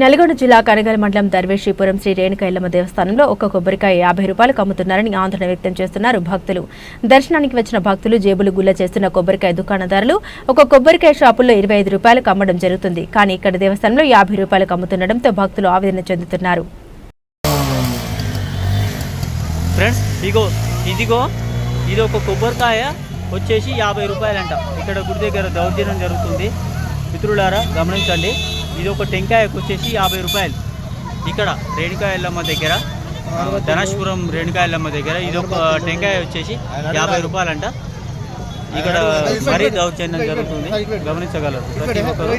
నల్గొండ జిల్లా కనగల మండలం దర్వేషిపురం శ్రీ రేణుకైల్లమ్మ దేవస్థానంలో ఒక కొబ్బరికాయ యాభై రూపాయలకు అమ్ముతున్నారని ఆందోళన వ్యక్తం చేస్తున్నారు భక్తులు. దర్శనానికి వచ్చిన భక్తులు జేబులు గుల్ల చేస్తున్న కొబ్బరికాయ దుకాణదారులు ఒక కొబ్బరికాయ షాపుల్లో ఇరవై ఐదు రూపాయలకు అమ్మడం జరుగుతుంది. కానీ ఇక్కడ దేవస్థానంలో యాభై రూపాయలకు అమ్ముతుండటంతో భక్తులు ఆవేదన చెందుతున్నారు. ఫ్రెండ్స్ ఇగో ఇదిగో ఇది ఒక కొబ్బరికాయ వచ్చేసి యాభై రూపాయలంట. ఇక్కడ గుడి దగ్గర దౌర్జన్యం జరుగుతుంది. మిత్రులారా గమనించండి. ఇది ఒక టెంకాయకు వచ్చేసి యాభై రూపాయలు. ఇక్కడ రేణుకా ఎల్లమ్మ దగ్గర ధనాష్పురం రేణుకా ఎల్లమ్మ దగ్గర ఇది ఒక టెంకాయ వచ్చేసి యాభై రూపాయలంట. ఇక్కడ మరీ దౌర్జన్యం జరుగుతుంది. గమనించగలరు. ప్రతి ఒక్కరు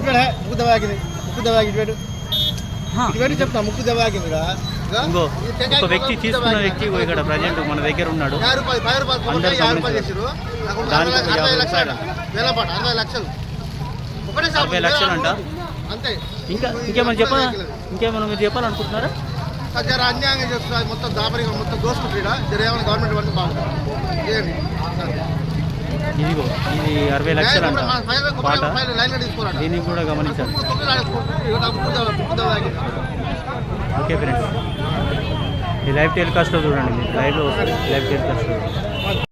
ఇంకో ఒక వ్యక్తి తీసుకున్న వ్యక్తి ఇక్కడ ప్రజెంట్ మన దగ్గర ఉన్నాడు. దానికి యాభై అరవై లక్షలు అంట? అంతే. ఇంకా ఇంకేమైనా చెప్పాలా? ఇంకేమైనా మీరు చెప్పాలనుకుంటున్నారా? జర అన్యాయంగా చేస్తున్నారు. మొత్తం దాపరిగా మొత్తం దోసుకుంటాడా జర ఏమైనా గవర్నమెంట్ పడితే బాగుంటుంది. చేయండి ఇదిగో ఇది అరవై లక్షలు పాట. దీన్ని కూడా గమనించాలి. Okay friends. ఈ లైవ్ టెలికాస్ట్లో చూడండి మీరు. లైవ్లో వస్తుంది. లైవ్ టెలికాస్ట్లో.